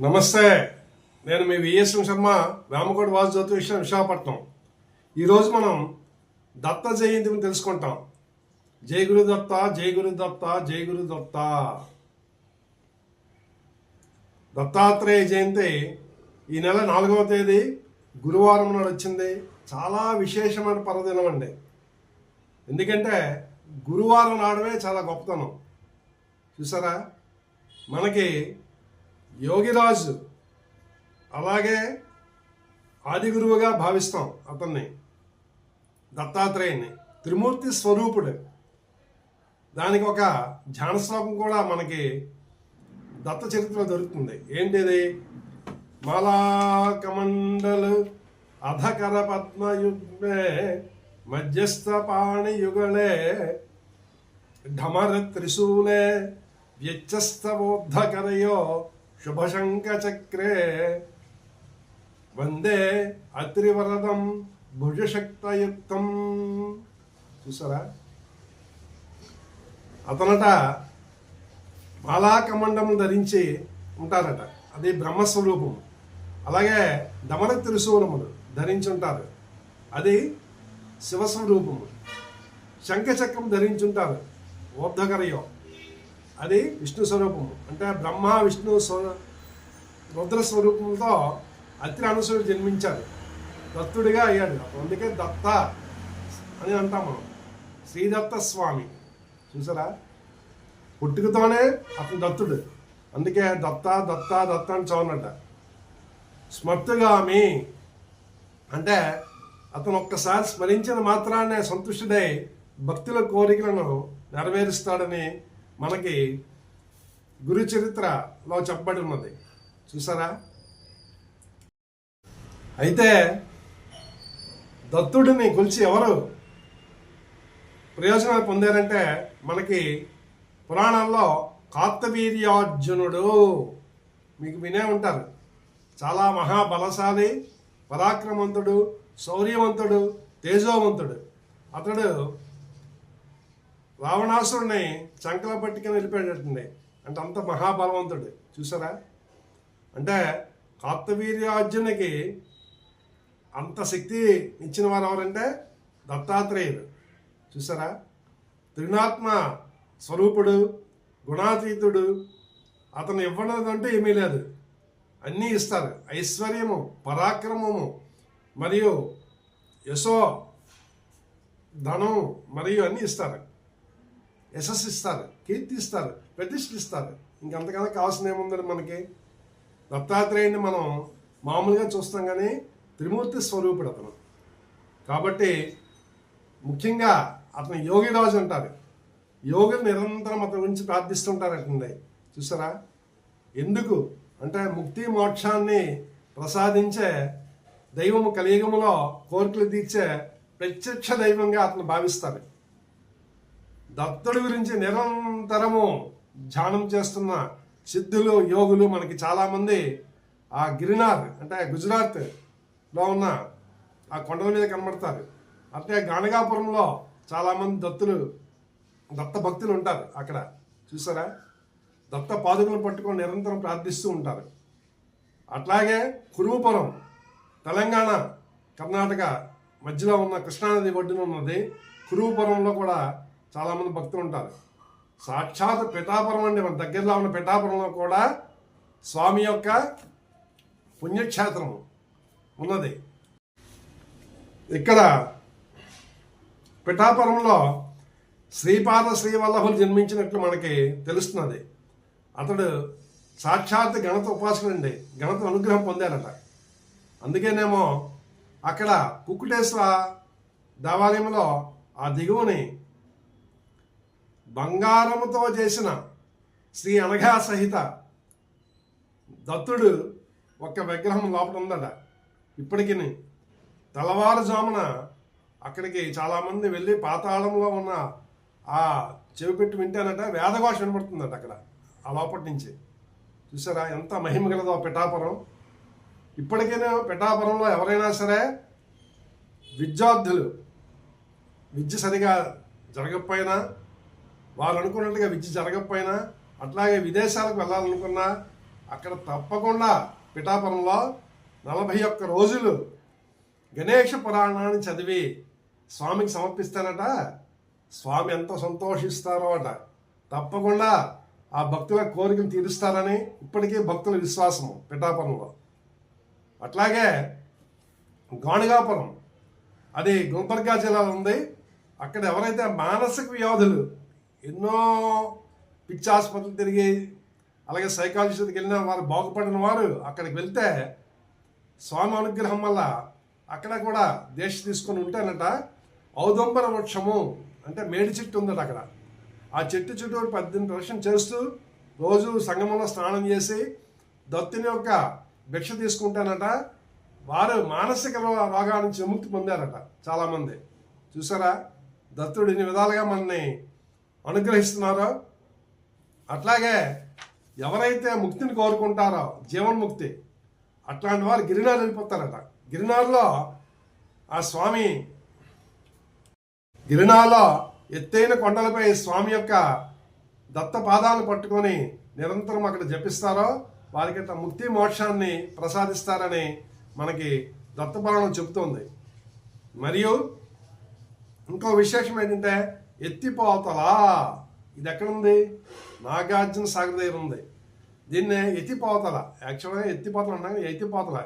నమస్తే. నేను మీ విఎస్ శర్మ రామకోటి వాసు విషయం విశాఖపట్నం. ఈరోజు మనం దత్త జయంతిని తెలుసుకుంటాం. జై గురు దత్త జై గురు దత్త జై గురు దత్త. దత్తాత్రేయ జయంతి ఈ నెల నాలుగవ తేదీ గురువారం నాడు వచ్చింది. చాలా విశేషమైన పర్వదినం అండి. ఎందుకంటే గురువారం నాడమే చాలా గొప్పతనం. చూసారా? మనకి యోగిరాజు అలాగే ఆదిగురువుగా భావిస్తాం అతన్ని. దత్తాత్రేయుని త్రిమూర్తి స్వరూపుడు. దానికి ఒక ధ్యాన శ్లోకం కూడా మనకి దత్త చరిత్రలో దొరుకుతుంది. ఏంటిది? మలాకమండలు అధకర పద్మయుగ్మే మధ్యస్థ పాణియుగళే ఢమర త్రిశూలే వ్యత్యస్తవోద్ధకరయో శుభశంఖచక్రే. వందే అత్రివరదం భుజశక్తయుక్తం. చూసారా? అతనట మాలాకమండం ధరించి ఉంటారట. అది బ్రహ్మస్వరూపం అలాగే దమన త్రిశూలములు ధరించి ఉంటారు. అది శివస్వరూపము. శంఖచక్రం ధరించుంటారు ఓర్ధకరయో అది విష్ణు స్వరూపము అంటే బ్రహ్మ విష్ణు స్వ రుద్ర స్వరూపంతో అత్రి అనుసరుడు జన్మించాడు. దత్తుడిగా అయ్యాడు. అందుకే దత్త అని అంటాం మనం. శ్రీదత్త స్వామి. చూసారా? పుట్టుకతోనే అతను దత్తుడు. అందుకే దత్త దత్త దత్త అని చదవనట. స్మర్తుగామి అంటే అతను ఒక్కసారి స్మరించిన మాత్రాన్నే సంతుష్టుడై భక్తుల కోరికలను నెరవేరుస్తాడని మనకి గురు చరిత్రలో చెప్పబడి ఉన్నది. చూసారా? అయితే దత్తుడిని కొలిచి ఎవరు ప్రయోజనాలు పొందారంటే మనకి పురాణాల్లో కార్తవీర్యార్జునుడు మీకు వినే ఉంటారు. చాలా మహాబలశాలి పరాక్రమవంతుడు శౌర్యవంతుడు తేజోవంతుడు. అతడు రావణాసురుడిని చంకల పట్టుకుని వెళ్ళిపోయాడండి అంటే అంత మహాబలవంతుడు. చూసారా? అంటే కార్తవీర్యార్జునికి అంత శక్తి ఇచ్చిన వారు ఎవరంటే దత్తాత్రేయుడు. చూసారా? త్రినాత్మ స్వరూపుడు గుణాతీతుడు. అతను ఇవ్వలేదంటే ఏమీ లేదు. అన్నీ ఇస్తారు. ఐశ్వర్యము పరాక్రమము మరియు యశో ధనం మరియు అన్నీ ఇస్తారు. యశస్సు ఇస్తారు కీర్తి ఇస్తారు ప్రతిష్ఠ ఇస్తారు. ఇంకంతకన్నా కావాల్సిన ఏముందని మనకి? దత్తాత్రేయుని మనం మామూలుగా చూస్తాం కానీ త్రిమూర్తి స్వరూపుడు అతను. కాబట్టి ముఖ్యంగా అతను యోగిరాజు అంటారు. యోగులు నిరంతరం అతని గురించి ప్రార్థిస్తుంటారటండి. చూసారా? ఎందుకు? అంటే ముక్తి మోక్షాన్ని ప్రసాదించే దైవము కలియుగములో కోరికలు తీర్చే ప్రత్యక్ష దైవంగా అతను భావిస్తారు. దత్తుడి గురించి నిరంతరము ధ్యానం చేస్తున్న సిద్ధులు యోగులు మనకి చాలామంది ఆ గిరినార్ అంటే గుజరాత్లో ఉన్న ఆ కొండల మీద కనబడతారు. అంటే గానగాపురంలో చాలామంది దత్తులు దత్త భక్తులు ఉంటారు అక్కడ. చూసారా? దత్త పాదుకలు పట్టుకొని నిరంతరం ప్రార్థిస్తూ ఉంటారు. అట్లాగే కురుపురం తెలంగాణ కర్ణాటక మధ్యలో ఉన్న కృష్ణానది ఒడ్డున ఉన్నది. కురుపురంలో కూడా చాలామంది భక్తులు ఉంటారు. సాక్షాత్ పిఠాపురం అండి మన దగ్గరలో ఉన్న పిఠాపురంలో కూడా స్వామి యొక్క పుణ్యక్షేత్రం ఉన్నది. ఇక్కడ పిఠాపురంలో శ్రీపాద శ్రీవల్లభులు జన్మించినట్లు మనకి తెలుస్తున్నది. అతడు సాక్షాత్ గణత ఉపాసకుడండి గణత అనుగ్రహం పొందారట. అందుకేనేమో అక్కడ కుక్కుటేశ్వర దేవాలయంలో ఆ దిగువని బంగారముతో చేసిన శ్రీ అనఘా సహిత దత్తుడు ఒక విగ్రహం లోపల ఉందట. ఇప్పటికి తెల్లవారుజామున అక్కడికి చాలామంది వెళ్ళి పాతాళంలో ఉన్న ఆ చెవి పెట్టి వింటేనట. వేదఘోష వినపడుతుందట అక్కడ ఆ లోపటి నుంచి. చూసారా ఎంత మహిమ గలదో పిఠాపురం. ఇప్పటికైనా పిఠాపురంలో ఎవరైనా సరే విద్యార్థులు విద్య సరిగా జరగకపోయినా వారు అనుకున్నట్టుగా విద్య జరగకపోయినా అట్లాగే విదేశాలకు వెళ్ళాలనుకున్నా అక్కడ తప్పకుండా పిఠాపురంలో నలభై ఒక్క రోజులు గణేష పురాణాన్ని చదివి స్వామికి సమర్పిస్తానట. స్వామి ఎంత సంతోషిస్తారో అట. తప్పకుండా ఆ భక్తుల కోరికలు తీరుస్తారని ఇప్పటికీ భక్తుల విశ్వాసము పిఠాపురంలో. అట్లాగే గాణిగాపురం అది గుల్బర్గా జిల్లాలో ఉంది. అక్కడ ఎవరైతే మానసిక వ్యాధులు ఎన్నో పిచ్చి ఆసుపత్రులు తిరిగి అలాగే సైకాలజిస్ట్కి వెళ్ళిన వారు బాగుపడిన వారు అక్కడికి వెళ్తే స్వామి అనుగ్రహం వల్ల అక్కడ కూడా దేశ తీసుకొని ఉంటేనట ఔదంబర వృక్షము అంటే మేడి చెట్టు ఉందట అక్కడ. ఆ చెట్టు చుట్టూ పద్దెనిమిది వర్షం చేస్తూ రోజు సంగమంలో స్నానం చేసి దత్తుని యొక్క భిక్ష తీసుకుంటానట వారు మానసిక రోగాల నుంచి విముక్తి పొందారట చాలామంది. చూసారా? దత్తుడు ఇన్ని విధాలుగా మనల్ని అనుగ్రహిస్తున్నారో? అట్లాగే ఎవరైతే ముక్తిని కోరుకుంటారో జీవన్ముక్తి అట్లాంటి వారు గిరినారు వెళ్ళిపోతారట. గిరినార్లో ఆ స్వామి గిరినార్లో ఎత్తైన కొండలపై స్వామి యొక్క దత్త పాదాలను పట్టుకొని నిరంతరం అక్కడ జపిస్తారో వారికి ముక్తి మోక్షాన్ని ప్రసాదిస్తారని మనకి దత్తపురాణం చెబుతోంది. మరియు ఇంకో విశేషం ఏంటంటే ఎత్తిపోతలా ఇది ఎక్కడుంది నాగార్జున సాగర్ దగ్గర ఉంది. దీన్ని ఎత్తిపోతల. యాక్చువల్గా ఎత్తిపోతల అంటాం ఎత్తిపోతల.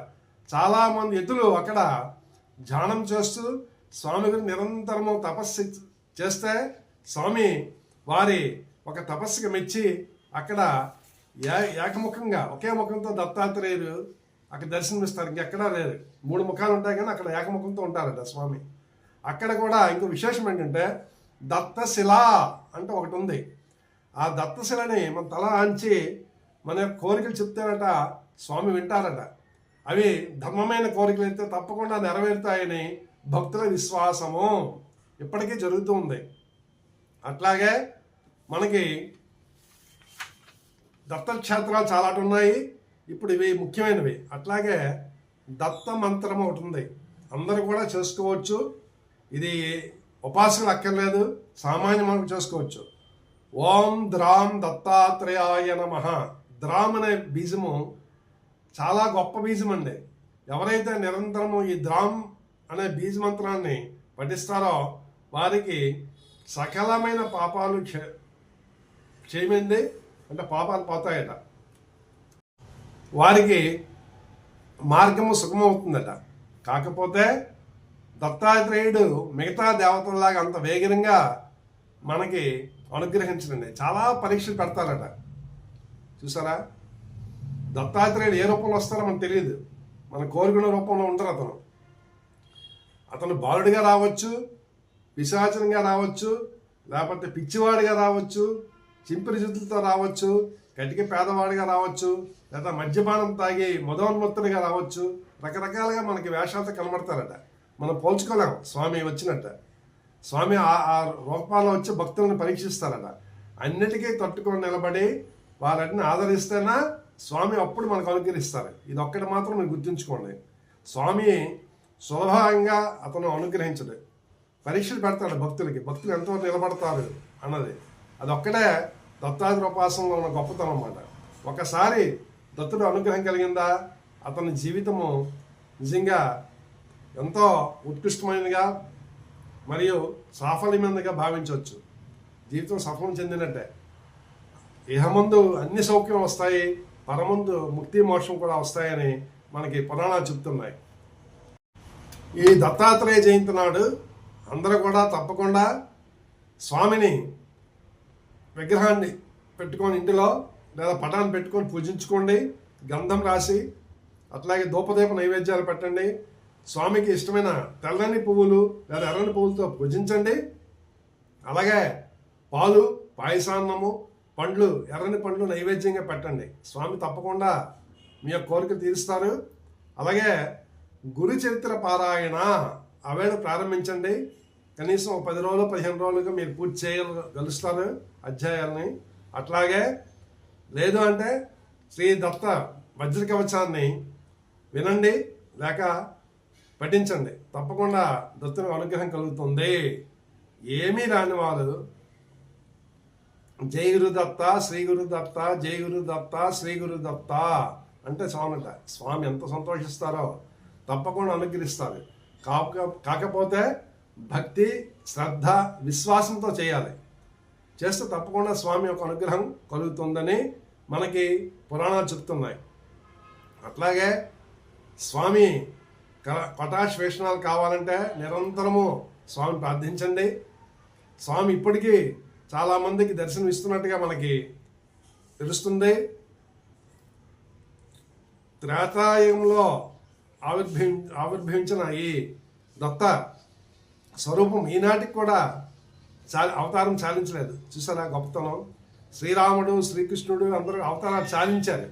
చాలామంది ఎత్తులు అక్కడ ధ్యానం చేస్తూ స్వామి గురించి నిరంతరము తపస్సు చేస్తే స్వామి వారి ఒక తపస్సుకి మెచ్చి అక్కడ ఏ- ఏకముఖంగా ఒకే ముఖంతో దత్తాత్రేయుడు అక్కడ దర్శనమిస్తారు. ఇంకెక్కడా లేరు మూడు ముఖాలు ఉంటాయి కానీ అక్కడ ఏకముఖంతో ఉంటారట స్వామి. అక్కడ కూడా ఇంకో విశేషం ఏంటంటే దత్తశిల అంటే ఒకటి ఉంది. ఆ దత్తశిలని మన తల ఆంచి మన యొక్క కోరికలు చెప్తారట స్వామి వింటారట. అవి ధర్మమైన కోరికలు అయితే తప్పకుండా నెరవేరుతాయని భక్తుల విశ్వాసము ఇప్పటికీ జరుగుతూ ఉంది. అట్లాగే మనకి దత్త క్షేత్రాలు చాలా ఉన్నాయి. ఇప్పుడు ఇవి ముఖ్యమైనవి. అట్లాగే దత్త మంత్రం ఒకటి ఉంది. అందరూ కూడా చేసుకోవచ్చు. ఇది ఉపాసకులు అక్కర్లేదు సామాన్య మనకు చేసుకోవచ్చు. ఓం ద్రాం దత్తాత్రేయాయ నమ. ద్రామ్ అనే బీజము చాలా గొప్ప బీజం అండి ఎవరైతే నిరంతరము ఈ ద్రామ్ అనే బీజ మంత్రాన్ని పఠిస్తారో వారికి సకలమైన పాపాలు క్ష అంటే పాపాలు పోతాయట. వారికి మార్గము సుఖమవుతుందట కాకపోతే దత్తాత్రేయుడు మిగతా దేవతల్లాగా అంత వేగంగా మనకి అనుగ్రహించడండి. చాలా పరీక్షలు పెడతారట. చూసారా? దత్తాత్రేయుడు ఏ రూపంలో వస్తారో మనకు తెలియదు. మన కోరుకున్న రూపంలో ఉంటారు అతను. అతను బాలుడిగా రావచ్చు విశాచనంగా రావచ్చు లేకపోతే పిచ్చివాడిగా రావచ్చు చింపిరి జుతులతో రావచ్చు కటిక పేదవాడిగా రావచ్చు లేదా మద్యపానం తాగి మదోన్మత్తుడిగా రావచ్చు. రకరకాలుగా మనకి వేషాలతో కనబడతారట. మనం పోల్చుకోలేం. స్వామి వచ్చినట్ట. స్వామి ఆ రూపాల్లో వచ్చి భక్తులను పరీక్షిస్తారట. అన్నిటికీ తట్టుకొని నిలబడి వారిని ఆదరిస్తేనా స్వామి అప్పుడు మనకు అనుగ్రహిస్తారు. ఇది ఒక్కటి మాత్రం మీరు గుర్తుంచుకోండి. స్వామి సులభంగా అతను అనుగ్రహించడు. పరీక్షలు పెడతాడు భక్తులకి. భక్తులు ఎంతవరకు నిలబడతారు అన్నది. అది ఒక్కటే దత్తాత్రేయ ఉపాసనలో ఉన్న గొప్పతనం అన్నమాట. ఒకసారి దత్తుడు అనుగ్రహం కలిగిందా? అతని జీవితము నిజంగా ఎంతో ఉత్కృష్టమైనదిగా మరియు సాఫల్యమైనదిగా భావించవచ్చు. జీవితం సఫలం చెందినట్టే. ఇహమందు అన్ని సౌఖ్యం వస్తాయి పరమందు ముక్తి మోక్షం కూడా వస్తాయని మనకి పురాణాలు చెప్తున్నాయి. ఈ దత్తాత్రేయ జయంతి నాడు అందరూ కూడా తప్పకుండా స్వామిని విగ్రహాన్ని పెట్టుకొని ఇంటిలో లేదా పటాన్ని పెట్టుకొని పూజించుకోండి. గంధం రాసి అట్లాగే ధూపదీప నైవేద్యాలు పెట్టండి. స్వామికి ఇష్టమైన తెల్లని పువ్వులు లేదా ఎర్రని పువ్వులతో పూజించండి అలాగే పాలు పాయసాన్నము పండ్లు ఎర్రని పండ్లు నైవేద్యంగా పెట్టండి. స్వామి తప్పకుండా మీ యొక్క కోరికలు తీరుస్తారు. అలాగే గురు చరిత్ర పారాయణ అవేళ ప్రారంభించండి. కనీసం పది రోజులు పదిహేను రోజులుగా మీరు పూర్తి చేయగలుస్తారు అధ్యాయాలని. అట్లాగే లేదు అంటే శ్రీ దత్త వజ్ర కవచాన్ని వినండి. లేక పఠించండి. తప్పకుండా దత్తుని అనుగ్రహం కలుగుతుంది. ఏమీ రాని వాళ్ళు జై గురుదత్త శ్రీ గురుదత్త జై గురుదత్త శ్రీ గురుదత్త అంటే స్వామి స్వామి ఎంత సంతోషిస్తారో తప్పకుండా అనుగ్రహిస్తారు. కాక కాకపోతే భక్తి శ్రద్ధ విశ్వాసంతో చేయాలి. చేస్తే తప్పకుండా స్వామి యొక్క అనుగ్రహం కలుగుతుందని మనకి పురాణాలు చెప్తున్నాయి. అట్లాగే స్వామి కటాక్ష వేషణాలు కావాలంటే నిరంతరము స్వామి ప్రార్థించండి. స్వామి ఇప్పటికీ చాలామందికి దర్శనం ఇస్తున్నట్టుగా మనకి తెలుస్తుంది. త్రేతాయుగంలో ఆవిర్భవి ఆవిర్భవించిన ఈ దత్త స్వరూపం ఈనాటికి కూడా చా అవతారం చాలించలేదు. చూసారా గొప్పతనం? శ్రీరాముడు శ్రీకృష్ణుడు అందరూ అవతారాలు చాలించారు.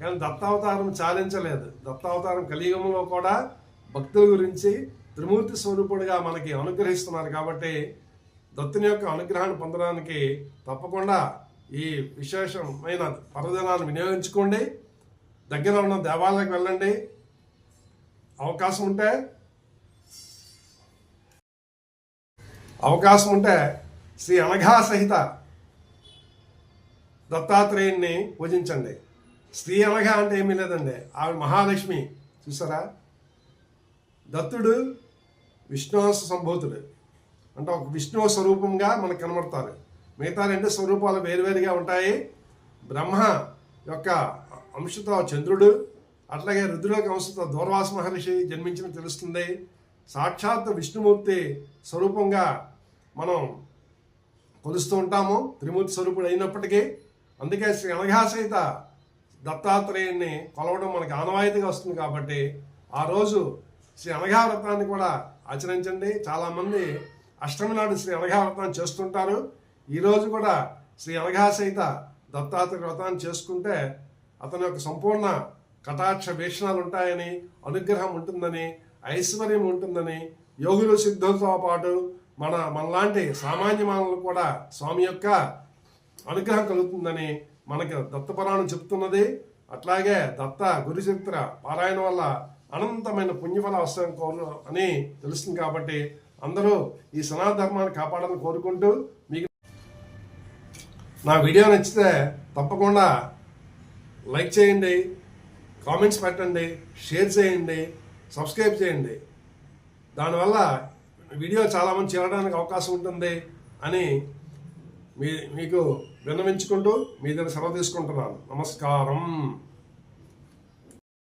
కానీ దత్తావతారం చాలించలేదు. దత్తావతారం కలియుగంలో కూడా భక్తుల గురించి త్రిమూర్తి స్వరూపుడిగా మనకి అనుగ్రహిస్తున్నారు కాబట్టి దత్తుని యొక్క అనుగ్రహాన్ని పొందడానికి తప్పకుండా ఈ విశేషమైన పర్వదినాన్ని వినియోగించుకోండి. దగ్గర ఉన్న దేవాలయాలకు వెళ్ళండి. అవకాశం ఉంటే అవకాశం ఉంటే శ్రీ అనఘా సహిత దత్తాత్రేయుణ్ణి పూజించండి. శ్రీ అనఘ అంటే ఏమీ లేదండి. ఆవిడ మహాలక్ష్మి. చూసారా? దత్తుడు విష్ణువాస సంభూతుడు. అంటే ఒక విష్ణువు స్వరూపంగా మనకు కనబడతారు. మిగతా రెండు స్వరూపాలు వేరువేరుగా ఉంటాయి. బ్రహ్మ యొక్క అంశతో చంద్రుడు అట్లాగే రుద్రుల అంశతో దూర్వాస మహర్షి జన్మించిన తెలుస్తుంది. సాక్షాత్ విష్ణుమూర్తి స్వరూపంగా మనం కొలుస్తూ ఉంటాము. త్రిమూర్తి స్వరూపుడు అయినప్పటికీ. అందుకే శ్రీ అనఘాసహిత దత్తాత్రేయుణ్ణి కొలవడం మనకి ఆనవాయితీగా వస్తుంది కాబట్టి ఆ రోజు శ్రీ అనఘా వ్రతాన్ని కూడా ఆచరించండి. చాలామంది అష్టమి నాడు శ్రీ అనఘా వ్రతాన్ని చేస్తుంటారు ఈరోజు కూడా శ్రీ అనఘా సహిత దత్తాత్రేయ వ్రతాన్ని చేసుకుంటే అతని యొక్క సంపూర్ణ కటాక్ష వీక్షణాలు ఉంటాయని అనుగ్రహం ఉంటుందని ఐశ్వర్యం ఉంటుందని యోగులు సిద్ధులతో పాటు మన మనలాంటి సామాన్య మానవులు కూడా స్వామి యొక్క అనుగ్రహం కలుగుతుందని మనకి దత్తపురాణం చెప్తున్నది. అట్లాగే దత్త గురుచరిత్ర పారాయణ వల్ల అనంతమైన పుణ్యఫల అవసరం కోరు అని తెలుస్తుంది కాబట్టి అందరూ ఈ సనాతన ధర్మాన్ని కాపాడాలని కోరుకుంటూ మీకు నా వీడియో నచ్చితే తప్పకుండా లైక్ చేయండి కామెంట్స్ పెట్టండి షేర్ చేయండి సబ్స్క్రైబ్ చేయండి. దానివల్ల వీడియో చాలామంది చేరడానికి అవకాశం ఉంటుంది అని మీ మీకు విన్నవించుకుంటూ మీ దగ్గర సెలవు తీసుకుంటున్నాను. నమస్కారం.